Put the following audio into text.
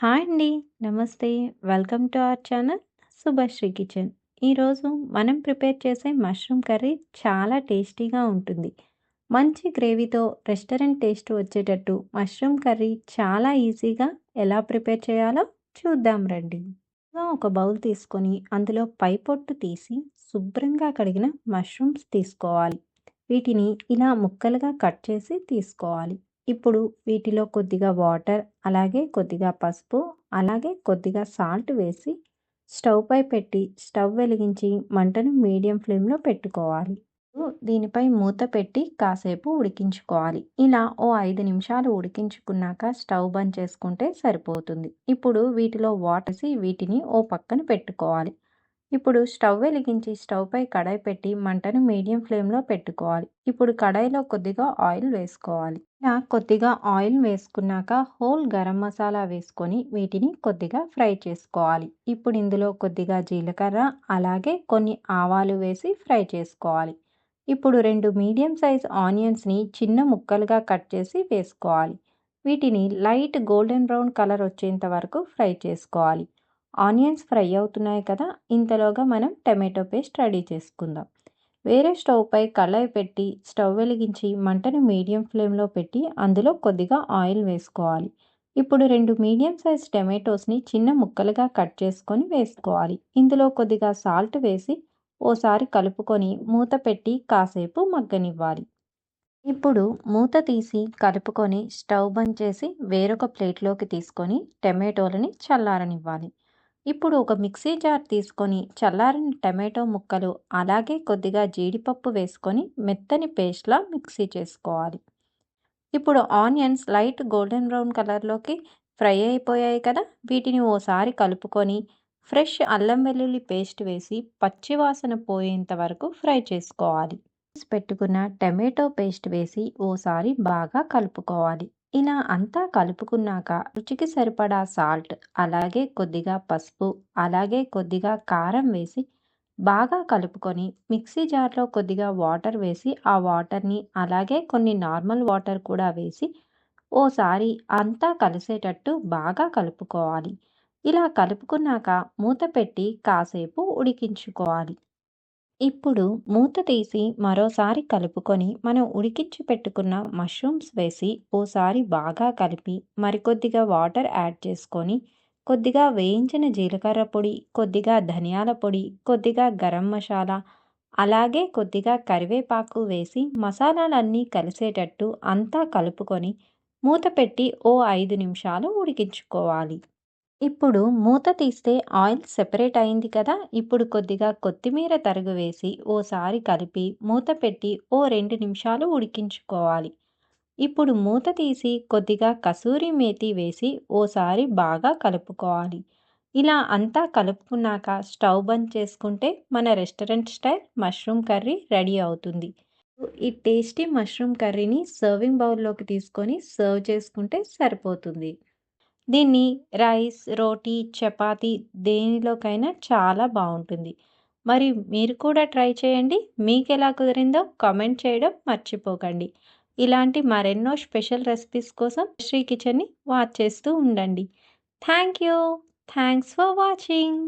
Hi అండి. నమస్తే. Welcome to our channel Shubhashri kitchen. ఈరోజు మనం ప్రిపేర్ చేసే మష్రూమ్ కర్రీ చాలా టేస్టీగా ఉంటుంది. మంచి గ్రేవీతో రెస్టారెంట్ టేస్ట్ వచ్చేటట్టు మష్రూమ్ కర్రీ చాలా ఈజీగా ఎలా ప్రిపేర్ చేయాలో చూద్దాం రండి. ఒక బౌల్ తీసుకొని అందులో పై పొట్టు తీసి శుభ్రంగా కడిగిన మష్రూమ్స్ తీసుకోవాలి. వీటిని ఇలా ముక్కలుగా కట్ చేసి తీసుకోవాలి. ఇప్పుడు వీటిలో కొద్దిగా వాటర్ అలాగే కొద్దిగా పసుపు అలాగే కొద్దిగా సాల్ట్ వేసి స్టవ్ పై పెట్టి స్టవ్ వెలిగించి మంటను మీడియం ఫ్లేమ్లో పెట్టుకోవాలి. దీనిపై మూత పెట్టి కాసేపు ఉడికించుకోవాలి. ఇలా ఓ ఐదు నిమిషాలు ఉడికించుకున్నాక స్టవ్ బంద్ చేసుకుంటే సరిపోతుంది. ఇప్పుడు వీటిలో వాటర్ వీటిని ఓ పక్కన పెట్టుకోవాలి. ఇప్పుడు స్టవ్ వెలిగించి స్టవ్ పై కడాయి పెట్టి మంటను మీడియం ఫ్లేమ్లో పెట్టుకోవాలి. ఇప్పుడు కడాయిలో కొద్దిగా ఆయిల్ వేసుకోవాలి. ఇలా కొద్దిగా ఆయిల్ వేసుకున్నాక హోల్ గరం మసాలా వేసుకొని వీటిని కొద్దిగా ఫ్రై చేసుకోవాలి. ఇప్పుడు ఇందులో కొద్దిగా జీలకర్ర అలాగే కొన్ని ఆవాలు వేసి ఫ్రై చేసుకోవాలి. ఇప్పుడు రెండు మీడియం సైజ్ ఆనియన్స్ని చిన్న ముక్కలుగా కట్ చేసి వేసుకోవాలి. వీటిని లైట్ గోల్డెన్ బ్రౌన్ కలర్ వచ్చేంత వరకు ఫ్రై చేసుకోవాలి. ఆనియన్స్ ఫ్రై అవుతున్నాయి కదా ఇంతలోగా మనం టమాటో పేస్ట్ రెడీ చేసుకుందాం. వేరే స్టవ్పై కళాయి పెట్టి స్టవ్ వెలిగించి మంటను మీడియం ఫ్లేమ్లో పెట్టి అందులో కొద్దిగా ఆయిల్ వేసుకోవాలి. ఇప్పుడు రెండు మీడియం సైజ్ టమాటోస్ని చిన్న ముక్కలుగా కట్ చేసుకొని వేసుకోవాలి. ఇందులో కొద్దిగా సాల్ట్ వేసి ఓసారి కలుపుకొని మూత పెట్టి కాసేపు మగ్గనివ్వాలి. ఇప్పుడు మూత తీసి కలుపుకొని స్టవ్ బంద్ చేసి వేరొక ప్లేట్లోకి తీసుకొని టమాటోలని చల్లారనివ్వాలి. ఇప్పుడు ఒక మిక్సీ జార్ తీసుకొని చల్లారిన టమాటో ముక్కలు అలాగే కొద్దిగా జీడిపప్పు వేసుకొని మెత్తని పేస్ట్లా మిక్సీ చేసుకోవాలి. ఇప్పుడు ఆనియన్స్ లైట్ గోల్డెన్ బ్రౌన్ కలర్లోకి ఫ్రై అయిపోయాయి కదా! వీటిని ఓసారి కలుపుకొని ఫ్రెష్ అల్లం వెల్లుల్లి పేస్ట్ వేసి పచ్చివాసన పోయేంత వరకు ఫ్రై చేసుకోవాలి. పెట్టుకున్న టమాటో పేస్ట్ వేసి ఓసారి బాగా కలుపుకోవాలి. ఇలా అంతా కలుపుకున్నాక రుచికి సరిపడా సాల్ట్ అలాగే కొద్దిగా పసుపు అలాగే కొద్దిగా కారం వేసి బాగా కలుపుకొని మిక్సీ జార్లో కొద్దిగా వాటర్ వేసి ఆ వాటర్ని అలాగే కొన్ని నార్మల్ వాటర్ కూడా వేసి ఓసారి అంతా కలిసేటట్టు బాగా కలుపుకోవాలి. ఇలా కలుపుకున్నాక మూత పెట్టి కాసేపు ఉడికించుకోవాలి. ఇప్పుడు మూత తీసి మరోసారి కలుపుకొని మనం ఉడికించి పెట్టుకున్న మష్రూమ్స్ వేసి ఓసారి బాగా కలిపి మరికొద్దిగా వాటర్ యాడ్ చేసుకొని కొద్దిగా వేయించిన జీలకర్ర పొడి కొద్దిగా ధనియాల పొడి కొద్దిగా గరం మసాలా అలాగే కొద్దిగా కరివేపాకు వేసి మసాలాలన్నీ కలిసేటట్టు అంతా కలుపుకొని మూత పెట్టి ఓ ఐదు నిమిషాలు ఉడికించుకోవాలి. ఇప్పుడు మూత తీస్తే ఆయిల్ సెపరేట్ అయింది కదా ఇప్పుడు కొద్దిగా కొత్తిమీర తరుగు వేసి ఓసారి కలిపి మూత పెట్టి ఓ రెండు నిమిషాలు ఉడికించుకోవాలి. ఇప్పుడు మూత తీసి కొద్దిగా కసూరి మేతి వేసి ఓసారి బాగా కలుపుకోవాలి. ఇలా అంతా కలుపుకున్నాక స్టవ్ బంద్ చేసుకుంటే మన restaurant style mushroom curry ready అవుతుంది. ఈ టేస్టీ మష్రూమ్ కర్రీని సర్వింగ్ బౌల్లోకి తీసుకొని సర్వ్ చేసుకుంటే సరిపోతుంది. దీన్ని రైస్ రోటీ చపాతి దేనిలోకైనా చాలా బాగుంటుంది. మరి మీరు కూడా ట్రై చేయండి. మీకు ఎలా కుదిరిందో కామెంట్ చేయడం మర్చిపోకండి. ఇలాంటి మరెన్నో స్పెషల్ రెసిపీస్ కోసం శ్రీ కిచెన్ని వాచ్ చేస్తూ ఉండండి. Thank you. Thanks for watching.